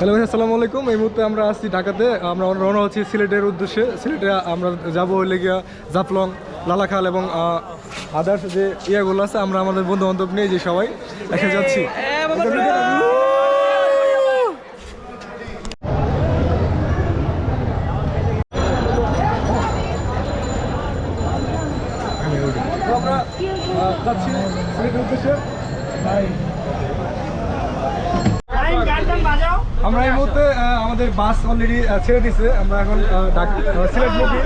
Hello ভাই, আসসালামু আলাইকুম। এই মুহূর্তে আমরা আসছি ঢাকাতে। আমরা রওনা হচ্ছি সিলেটের উদ্দেশ্যে। সিলেটে আমরা যাব হইলে গিয়া জাফলং, লালাখাল এবং আদার্স যে ইয়েগুলো আছে, আমরা আমাদের বন্ধু বান্ধব নিয়ে যে সবাই এসে যাচ্ছি তো আমরা আহ, যাচ্ছি সিলেটের উদ্দেশ্যে আমরা এই মুহূর্তে আহ, আমাদের বাস অলরেডি ছেড়ে দিছে। আমরা এখন সিলেট মুখী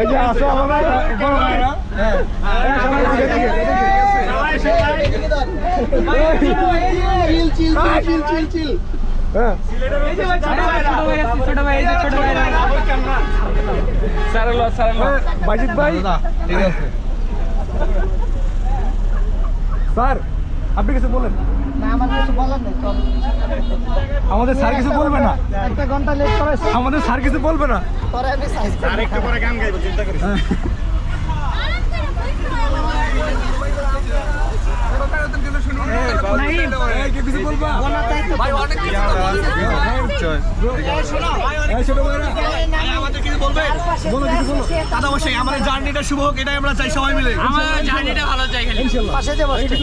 এই যে আছে আমাদের হ্যাঁ। হ্যাঁ, ভাই। ঠিক আছে। স্যার আপনি কিছু বলেন। আমাদের স্যার কিছু বলবে না একটা ঘণ্টা লেট করে আমাদের স্যার কিছু বলবে না পরে আমি স্যার একটু পরে গান গাইবো চিন্তা করিস এই, কে কিছু বলবা ভাইরা, বলো কিছু দাদা অবশ্যই আমাদের জার্নিটা শুভ হোক এটাই আমরা চাই সবাই মিলে। আমার জার্নিটা ভালো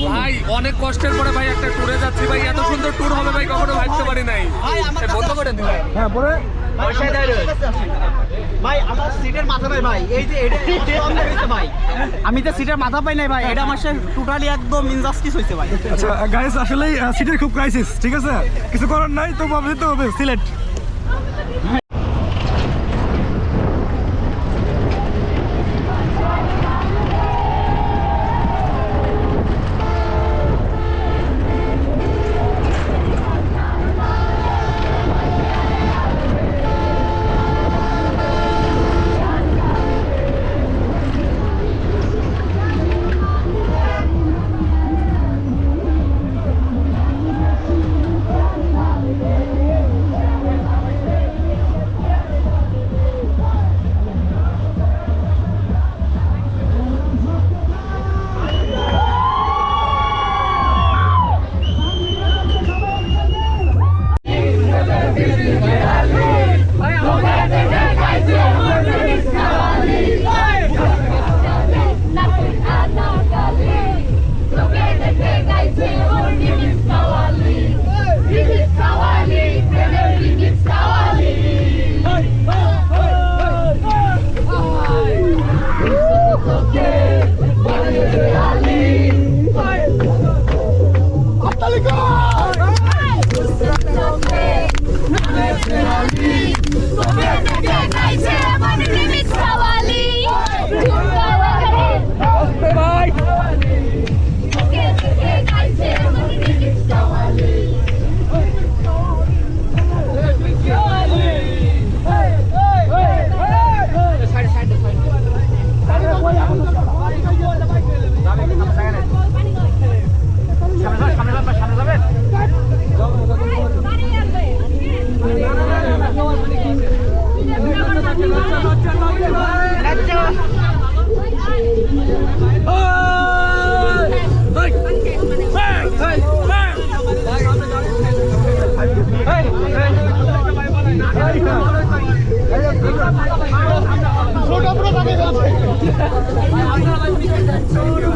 ভাই অনেক কষ্টের পরে ভাই একটা ট্যুরে যাচ্ছি। ভাই এত সুন্দর ট্যুর হবে ভাই কখনো ভাবতে পারি নাই। বন্ধ করে দিন হ্যাঁ পরে? আমি তো সিটের মাথা পাই নাই ভাই, এটা আমার টোটালি একদম ইনজাস্টিস হইছে ভাই। আচ্ছা গাইস আসলে সিটের খুব ক্রাইসিস ঠিক আছে? কিছু করার নাই, তো ভাবে তো হবে, সিলেট।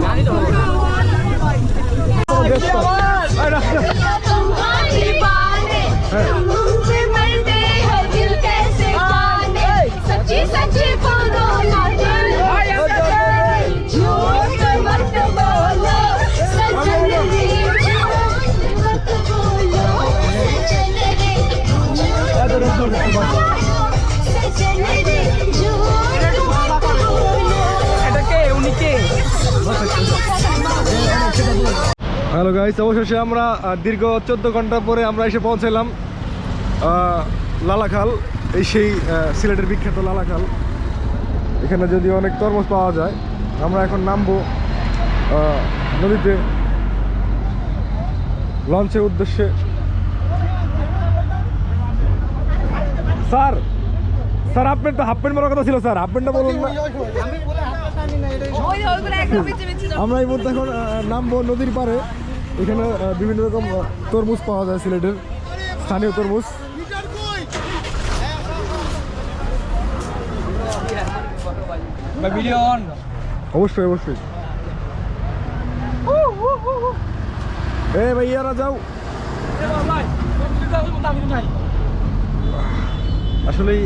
아니, 들어. গাইস অবশেষে আমরা দীর্ঘ চোদ্দ ঘণ্টা পরে আমরা এসে পৌঁছালাম লালাখাল এই সেই সিলেটের বিখ্যাত লালাখাল। এখানে যদি অনেক তরমুজ পাওয়া যায় আমরা এখন নামবো নদীতে। লঞ্চের উদ্দেশ্যে। Sir sir half pant half pant বলার কথা ছিল স্যার হাফ প্যান্টটা বলুন না। আমরা এই মুহূর্তে এখন নামবো নদীর পাড়ে। এখানে বিভিন্ন রকম তরমুজ পাওয়া যায় সিলেটের। স্থানীয় তরমুজ। অবশ্যই অবশ্যই। এ ভাইয়ারা, যাও। আসলেই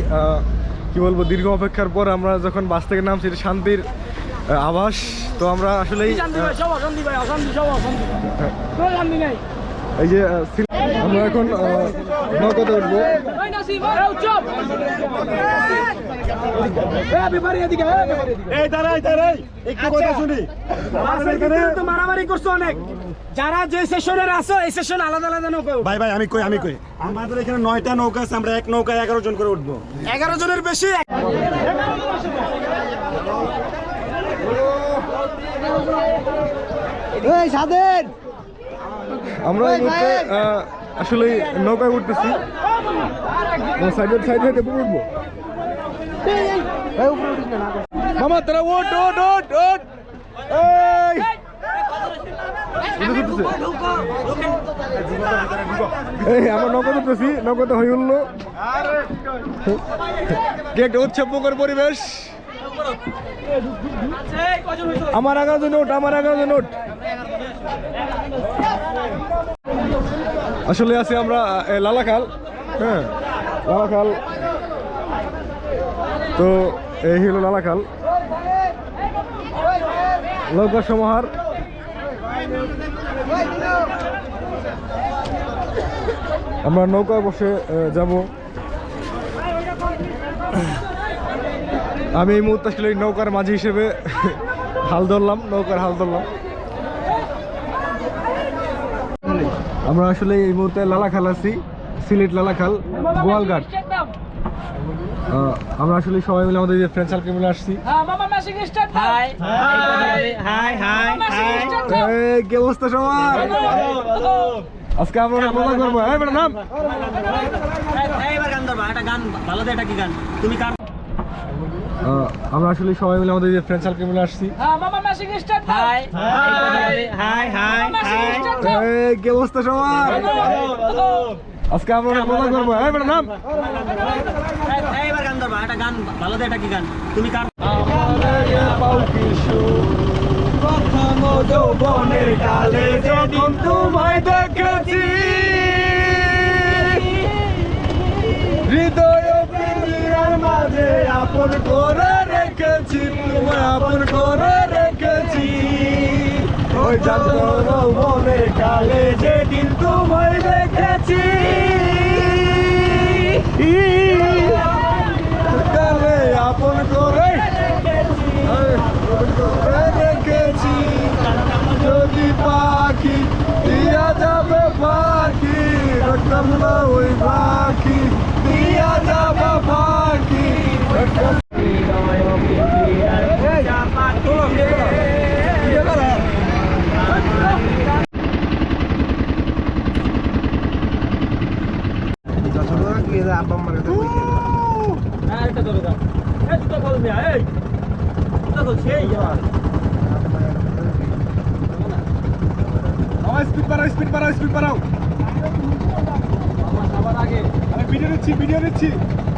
কি বলব, দীর্ঘ অপেক্ষার পর আমরা যখন বাস থেকে নামছি শান্তির আভাস। তো আমরা আসলে এই যে আমরা এখন নৌকাতে উঠবো। এই দাঁড়াই দাঁড়াই। একটু কথা শুনি। তো মারামারি করছ অনেক। যারা যে সেশনের আছো এই সেশন আলাদা আলাদা নৌকা ভাই ভাই আমি কই আমি কই? আমাদের এখানে নয়টা নৌকা আছে আমরা এক নৌকায় এগারো জন করে উঠবো। এগারো জনের বেশি। এই সাদের আমরা এই মুহূর্তে আহ, আসলে নৌকায় উঠতেছি। সাইডে সাইড হইতে উঠবো। মামা তারা ওট ওট ওট ওট এই। এই আমার নৌকা উঠতেছি। নৌকাতে হয়ে উঠল। কি একটা উৎসবমুখর পরিবেশ। আমার এগারো জন নোট, আমার এগারো জন নোট। আসলে আছি আমরা লালাখাল হ্যাঁ লালাখাল। তো এই হলো লালাখাল। নৌকা সমাহার আমরা নৌকায় বসে যাব। আমি এই মুহূর্তে আসলে এই নৌকার মাঝি হিসেবে হাল ধরলাম নৌকার হাল ধরলাম। আমরা আসলে এই মুহূর্তে লালাখাল আছি সিলেট লালাখাল গোয়ালঘাট। আমরা আসলে সবাই মিলে আমাদের ফ্রেন্ড সার্কেল মিলে আসছি। হাই হাই হাই হাই এই, কি অবস্থা সবার? আজকে আমরা মজা করব। এই বেটা নাম। গান ধরবা। একটা গান ভালো দে এটা কি গান? তুমি আহ, আমরা আসলে সবাই মিলে আমাদের যে ফ্রেন্ড সার্কেল মিলে আসছি। হাই হাই হাই হাই এই, কি অবস্থা সবার? আজকে আমরা অনেক মজা করব। এই বেটা নাম? এইবার গান ধরবা একটা গান ভালো দে এটা কি গান? তুমি গান কালে যখন তোমায় দেখেছি আপন করে রেখেছি, তোমায় আপন করে রেখেছি। ওই জাগর মনে কালে যেদিন তোমায় দেখেছি। কালে আপন করে রেখেছি। যদি পাখি দিয়া যাবে পাখি রাখতাম ওই পাখি দিয়া যাবে Gente!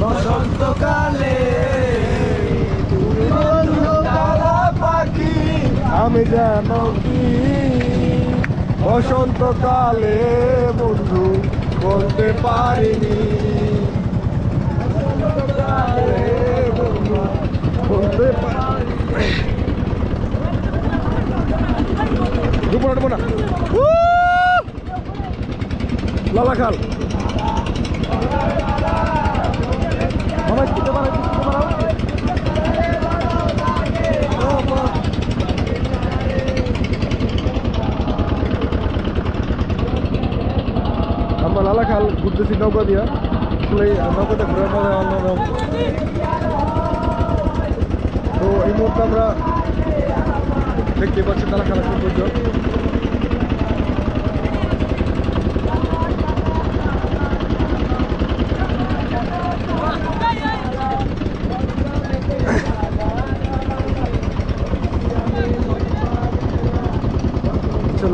বসন্তকালে আমি জানো কি? বসন্তকালে বন্ধু বলতে পারিনি। বলতে পারি উহ! লালা খাল মামা স্পিডে বাড়াও স্পিডে বাড়াও ও, বাহ। আমরা লালা খাল ঘুরতেছি নৌকা দিয়া। আসলে নৌকাতে ঘুরে মজা তো এই মুহূর্তে আমরা দেখতে পাচ্ছি লালা খাল সৌন্দর্য।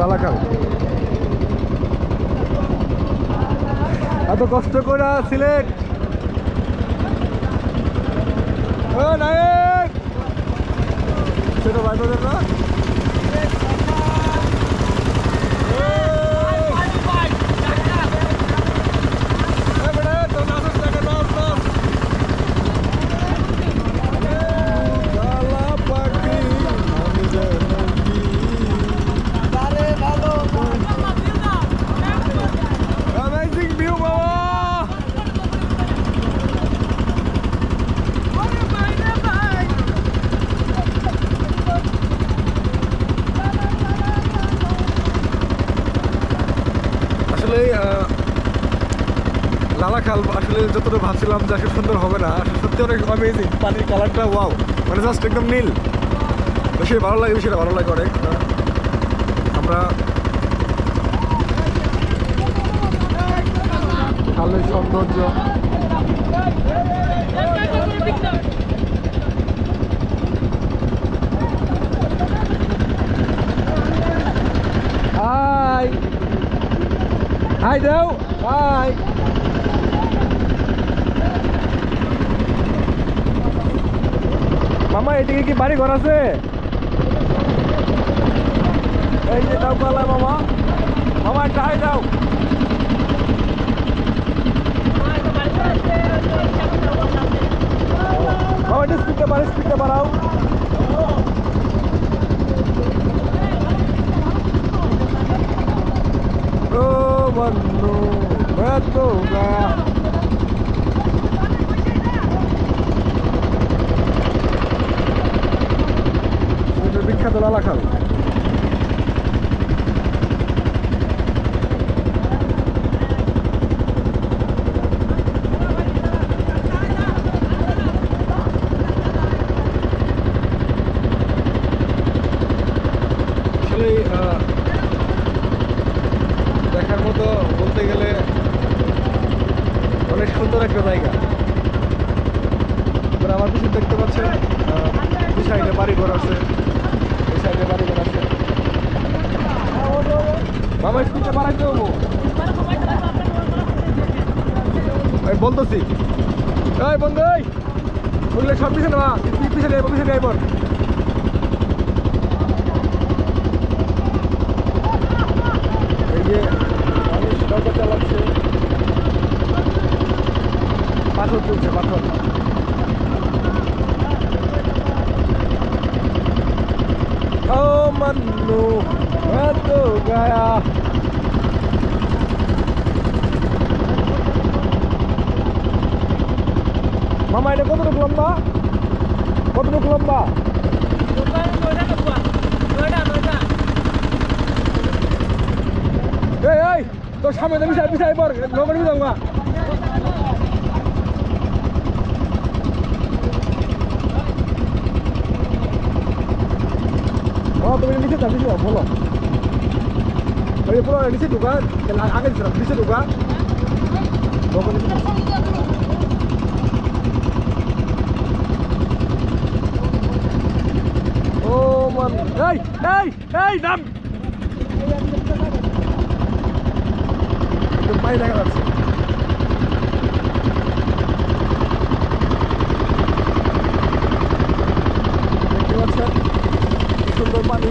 লালা খাল এত কষ্ট করে সিলেট। ও নায়ক! বোনের। না আসলে আহ, লালাখাল আসলে যতটা ভাবছিলাম যে আসলে সুন্দর হবে না সত্যি অনেক অ্যামেজিং পানির কালারটা ওয়াও মানে জাস্ট একদম নীল। বেশি ভালো লাগে বেশি ভালো লাগে অনেক। আমরা খালের সৌন্দর্য। হাই হাই দাও হাই মামা, এদিকে কি বাড়ি ঘর আছে? এই যে দাও পালা, মামা। মামা একটা হাই দাও। মামা, একটু স্পিডটা বাড়াও স্পিডটা বাড়াও। বন্ধু এত গা এটা বিখ্যাত আসলে আহ, দেখার মতো বলতে গেলে অনেক সুন্দর একটা জায়গা এবার আমার পিছনে দেখতে পাচ্ছেন আহ, দুই সাইডে বাড়িঘর আছে এই সাইডে বাড়িঘর আছে মামা স্কুলটা বাড়াইতে হব এই বলতেছি এই বন্ধু এই বললে সব পিছনে মা পিছনে পিছনে আইবো এই যে মানুষ নৌকা চালাচ্ছে পাথর তুলছে, পাথর। ও মান্নু, এত মামা, এটা কতটুকু লম্বা? কতটুকু লম্বা? এই এই, তোর সামনে তো পিছাই পিছাই পর নিবি যাব ও, তুমি নিচে যাবি বলো। পুরো নিচে ঢুকা, আগে নিচে ঢুকা। নৌকা নিচে ঢুকা। ও মান এই এই এই নাম পায়ে দেখা যাচ্ছে সুন্দর পানি পানি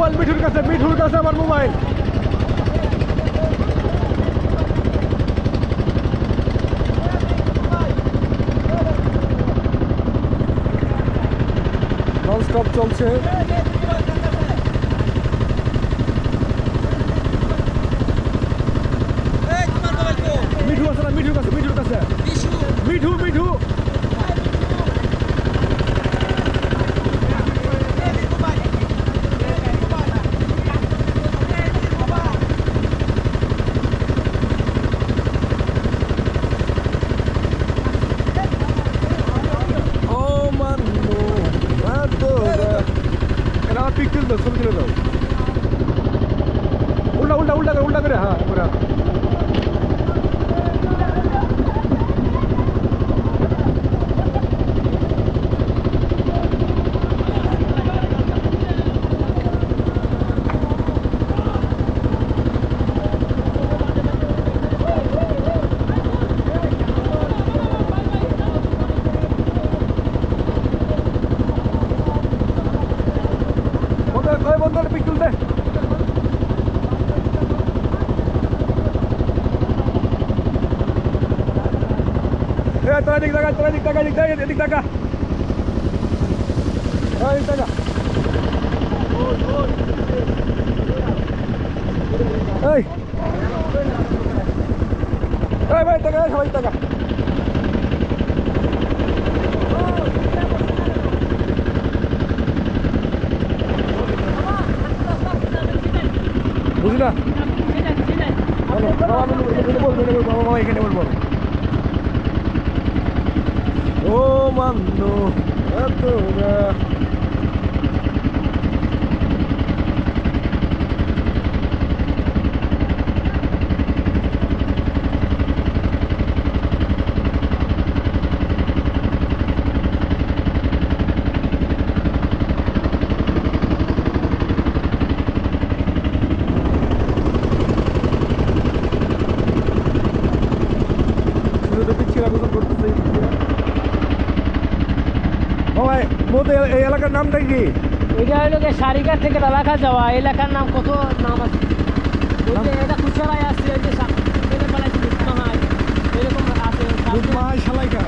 মোবাইল মিঠুর কাছে মিঠুর কাছে আমার মোবাইল ননস্টপ চলছে এ তোরা দিক টাকা তোরা দিক টাকা দিক টাকা এদিক টাকা এদিক টাকা এই এই ভাই টাকা সবাই টাকা বুঝি না বলো, বাবা, আমি এখানে বলব, এখানে বলব, বাবা, বাবা, এখানে বলব। ও মান্নু এতরা মোদের এই এলাকার নামটা কি? এটা হলো সারিঘাট থেকে এলাকা যাওয়া। এলাকার নাম কত নাম আছে? এটা কুচারায় আসছে ওই যে যে এরকম আছে সালাইকা?